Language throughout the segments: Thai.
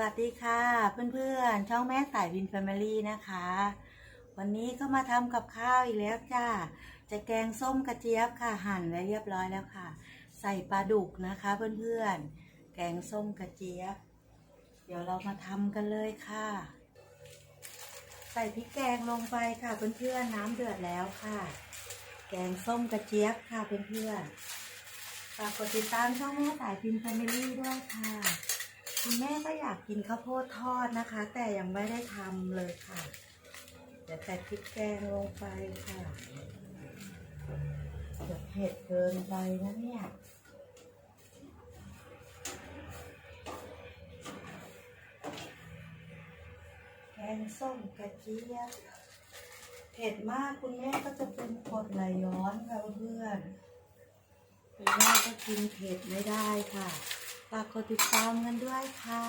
วัสดีค่ะ เพื่อนๆ ช่องแม่สายวินแฟมิลี่นะคะ วันนี้ก็มาทำกับข้าวอีกแล้วจ้าจะแกงส้มกระเจี๊ยบค่ะหั่นไว้เรียบร้อยแล้วค่ะ ใส่ปลาดุกนะคะเพื่อนๆ แกงส้มกระเจี๊ยบ เดี๋ยวเรามาทำกันเลยค่ะ ใส่พริกแกงลงไปค่ะเพื่อนๆ น้ำเดือดแล้วค่ะ แกงส้มกระเจี๊ยบค่ะเพื่อนๆฝากกดติดตามช่องแม่สายพิมพ์แฟมิลี่ด้วยค่ะ คุณแม่ก็อยากกินข้าวโพดทอดนะคะ แต่ยังไม่ได้ทำเลยค่ะ เดี๋ยวใส่พริกแกงลงไปค่ะเดี๋ยวเผ็ดเกินไปนะเนี่ยแกงส้มกระเจี๊ยบเผ็ดมากคุณแม่ก็จะเป็นกรดไหลย้อนค่ะเพื่อนคุณแม่ก็กินเผ็ดไม่ได้ค่ะากกดติดตามกันด้วยค่ะ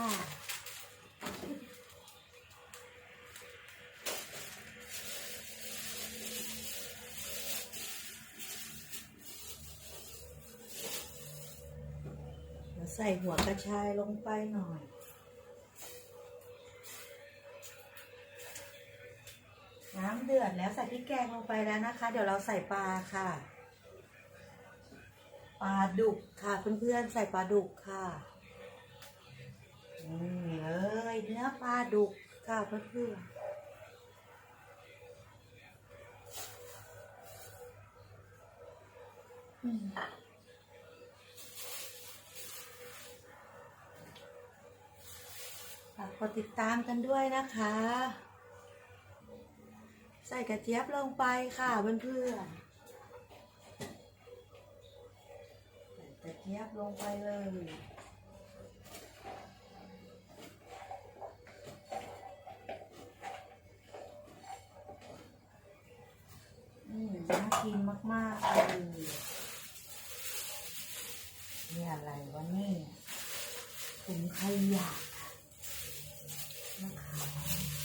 เดี๋ยวใส่หัวกระชายลงไปหน่อยน้ำเดือดแล้วใส่พริกแกงลงไปแล้วนะคะ เดี๋ยวเราใส่ปลาค่ะ ลาดุกค่ะเพื่อนๆใส่ปลาดุกค่ะนี่เลยเนื้อปลาดุกค่ะเพื่อนๆอืมฝากกดติดตามกันด้วยนะคะ ใส่กระเจี๊ยบลงไปค่ะเพื่อนๆ ใส่กระเจี๊ยบลงไปเลยอืมน่ากินมากๆเลยนี่อะไรวะนี่ถุงขยะนะคะใ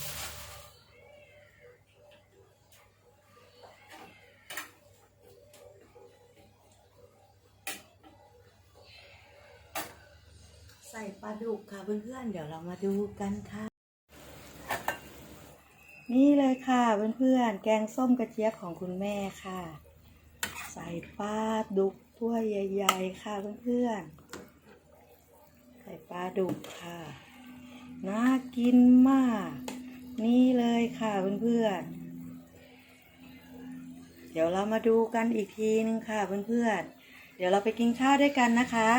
ส่ปลาดุกค่ะเพื่อนๆ เดี๋ยวเรามาดูกันค่ะ นี่เลยค่ะเพื่อนๆ แกงส้มกระเจี๊ยบของคุณแม่ค่ะ ใส่ปลาดุกถ้วยใหญ่ๆ ค่ะเพื่อนๆ ใส่ปลาดุกค่ะ น่ากินมาก นี่เลยค่ะเพื่อนๆ เดี๋ยวเรามาดูกันอีกทีนึงค่ะเพื่อนๆ ดี๋ยวเราไปกินข้าวด้วยกันนะคะ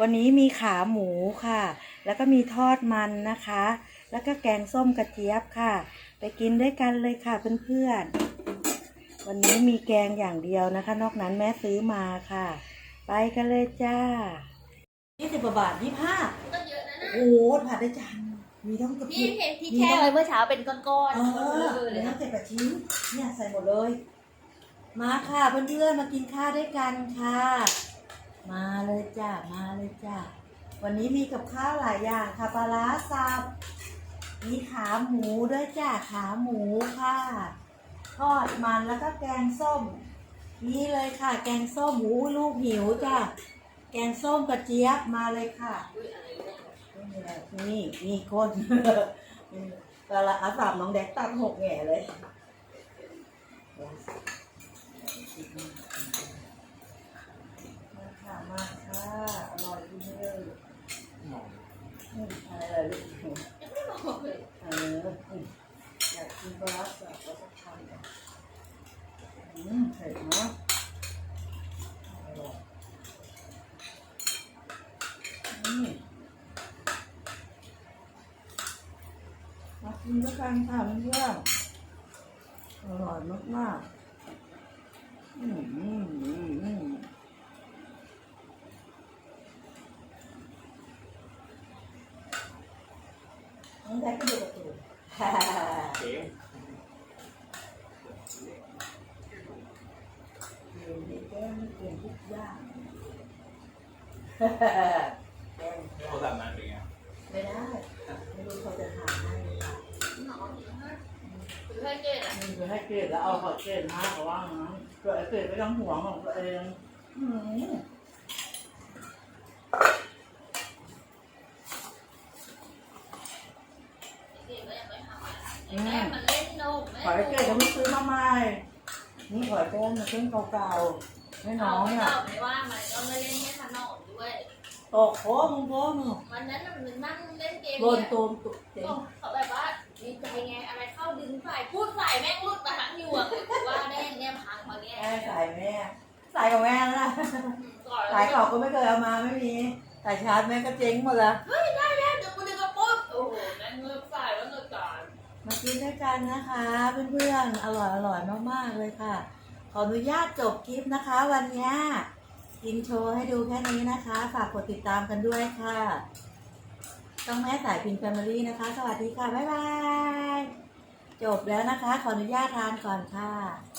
วันนี้มีขาหมูค่ะ แล้วก็มีทอดมันนะคะ แล้วก็แกงส้มกระเจี๊ยบค่ะ ไปกินด้วยกันเลยค่ะเพื่อนๆ วันนี้มีแกงอย่างเดียวนะคะ นอกนั้นแม่ซื้อมาค่ะ ไปกันเลยจ้ายี่สิบบาทยี่ห้าก็เยอะนะนะโอ้โหผัดได้จานมีทั้งกระพี่เทียมเห็นที่แช่ไว้เมื่อเช้าเป็นก้อนเอๆอเออเหเลลืยอนะเจ็ดแปดชิ้นเนี่ยใส่หมดเลย มาค่ะเพื่อนๆมากินข้าวด้วยกันค่ะ มาเลยจ้ามาเลยจ้าวันนี้มีกับข้าวหลายอย่างค่ะปลาร้าสับมีขาหมูด้วยจ้าขาหมูค่ะ ทอดมันแล้วก็แกงส้ม นี่เลยค่ะ แกงส้มหมูลูกหิวจ้าแกงส้มกระเจี๊ยบมาเลยค่ะ นี่นี่ก้นปลาร้าสับน้องแดกตัดหกแง่เลย บลาร้าสับก็จะทำอืมเผ็ดเนาะมากินด้วยกันค่ะเพื่อนๆอร่อยมากๆอืมอืม น้องแดกก็ดูการ์ตูนฮ่าฮ่าฮ่าฮ่า เก๋ เก่งดีแกล้ง เก่งทุกอย่างฮ่าฮ่าฮ่าแกล้งโทรศัพท์นั้นเป็นไงไม่ได้ ไม่รู้เขาจะหาให้หรือเปล่าหนอนคือให้เกดอะมึงจะให้เกรดแล้วเอาขอเกรดมาเขาว่างั้นเกิดไอ้เกรดไม่ต้องห่วงของตัวเองอืมเกย์ก็ยังไอ้แม่มันเล่นนมขอยเกดจะไม่ซื้อมาใหม่ นี่ขอยแก้มมันเครื่องเก่าๆให้น้องเนี่ยเราไม่ว่ามันก็ไม่เล่นให้ขนมด้วย ตกโค้งโค้งวันนั้นมันนั่งเล่นเกมโดนเนี่ยตูมตุกเจ๊งเขาแบบว่าดีใจไงอะไรเข้าดึงใส่พูดใส่แม่งรุดมาทั้งยวงเลยว่าแน่เนี่ยพังมาเนี่ยแม่ใส่แม่ใส่ของแม่นะก่อนสายเก่าก็ไม่เคยเอามาไม่มีสายชาร์จแม่ก็เจ๊งหมดแล้วเฮ้ยได้ กินด้วยกันนะคะ เพื่อนๆ อร่อยอร่อยมากๆเลยค่ะ ขออนุญาตจบคลิปนะคะ วันนี้กินโชว์ให้ดูแค่นี้นะคะ ฝากกดติดตามกันด้วยค่ะ ต้องแม่สายพินแฟมิลี่นะคะ สวัสดีค่ะ บ๊ายบาย จบแล้วนะคะ ขออนุญาตทานก่อนค่ะ